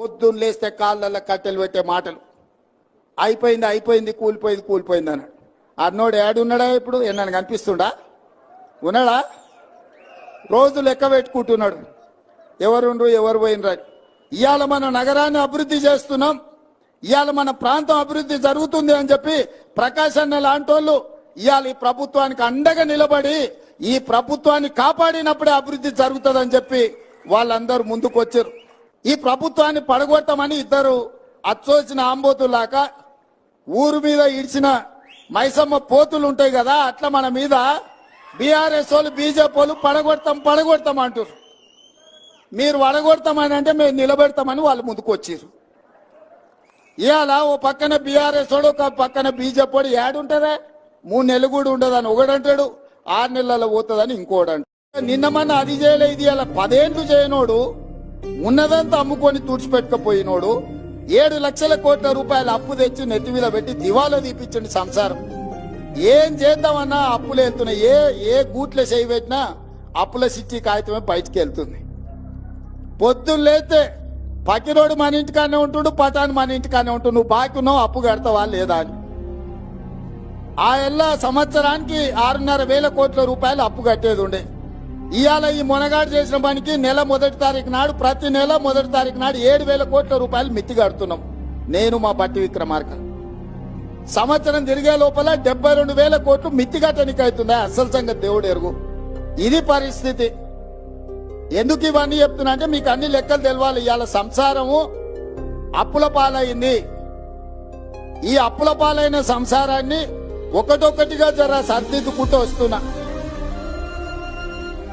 పొద్దున్న లేస్తే కాళ్ళల్లో కట్టెలు పెట్టే మాటలు. అయిపోయింది అయిపోయింది కూలిపోయింది కూలిపోయింది అన్నాడు. అన్నోడు ఏడున్నాడా ఇప్పుడు? నన్ను కనిపిస్తుండా? ఉన్నాడా? రోజు లెక్క పెట్టుకుంటున్నాడు. ఎవరుండ్రు ఎవరు పోయినరా ఇవాళ మన నగరాన్ని అభివృద్ధి చేస్తున్నాం. ఇవాళ మన ప్రాంతం అభివృద్ధి జరుగుతుంది అని చెప్పి ప్రకాశన్న లాంటి వాళ్ళు ఇవాళ ఈ ప్రభుత్వానికి అండగా నిలబడి ఈ ప్రభుత్వాన్ని కాపాడినప్పుడే అభివృద్ధి జరుగుతుందని చెప్పి వాళ్ళందరూ ముందుకు వచ్చారు ఈ ప్రభుత్వాన్ని పడగొట్టమని ఇద్దరు అచ్చోసిన ఆంబోతులాక ఊరు మీద ఇడిచిన మైసమ్మ పోతులు ఉంటాయి కదా అట్లా మన మీద బీఆర్ఎస్ వాళ్ళు బీజేపీ వాళ్ళు పడగొడతాం పడగొడతాం అంటారు మీరు వడగొడతామని అంటే మేము నిలబెడతామని వాళ్ళు ముందుకు వచ్చారు ఇవాళ ఓ పక్కన బీఆర్ఎస్ వాడు ఒక పక్కన బీజేపీ వాడు ఏడుంటారా మూడు నెలలు కూడా ఉండదని ఒకడంటాడు ఆరు నెలల పోతుందని ఇంకోడు అంటాడు. నిన్న మన అది చేయలే ఇది అలా పదేండ్లు చేయనోడు ఉన్నదంతా అమ్ముకొని తుడిచిపెట్టుకపోయినోడు ఏడు లక్షల కోట్ల రూపాయల అప్పు తెచ్చి నెత్తి మీద పెట్టి దివాలో తీపించండి సంసారం. ఏం చేద్దామన్నా అప్పులు వెళ్తున్నాయి. ఏ ఏ గూట్లో చేయి పెట్టినా అప్పుల సిచ్చి కాగితమే బయటికి వెళ్తుంది పొద్దున్న లేతే పకిరోడు మన ఇంటికానే ఉంటుండు పటాన్ మన ఇంటికానే ఉంటుండు. నువ్వు బాకీ ఉన్నావు అప్పు కడతావా లేదా అని. ఆ ఎల్లా సంవత్సరానికి ఆరున్నర వేల కోట్ల రూపాయలు అప్పు కట్టేది ఉండే. ఇవాళ ఈ మొనగాడు చేసిన పనికి నెల మొదటి తారీఖు నాడు ప్రతి నెల మొదటి తారీఖు నాడు ఏడు వేల కోట్ల రూపాయలు మిత్తి కడుతున్నాం నేను మా బట్టి విక్రమార్క. సంవత్సరం తిరిగే లోపల డెబ్బై రెండు వేల కోట్లు మిత్తి కట్టనికి అవుతుందా అసలు సంగతి దేవుడు ఎరుగు. ఇది పరిస్థితి. ఎందుకు ఇవన్నీ చెప్తున్నా అంటే మీకు అన్ని లెక్కలు తెలవాలి. ఇవాళ సంసారము అప్పుల పాలైంది. ఈ అప్పుల పాలైన సంసారాన్ని ఒకటొకటిగా జర సర్దిద్దుకుంటూ వస్తున్నా.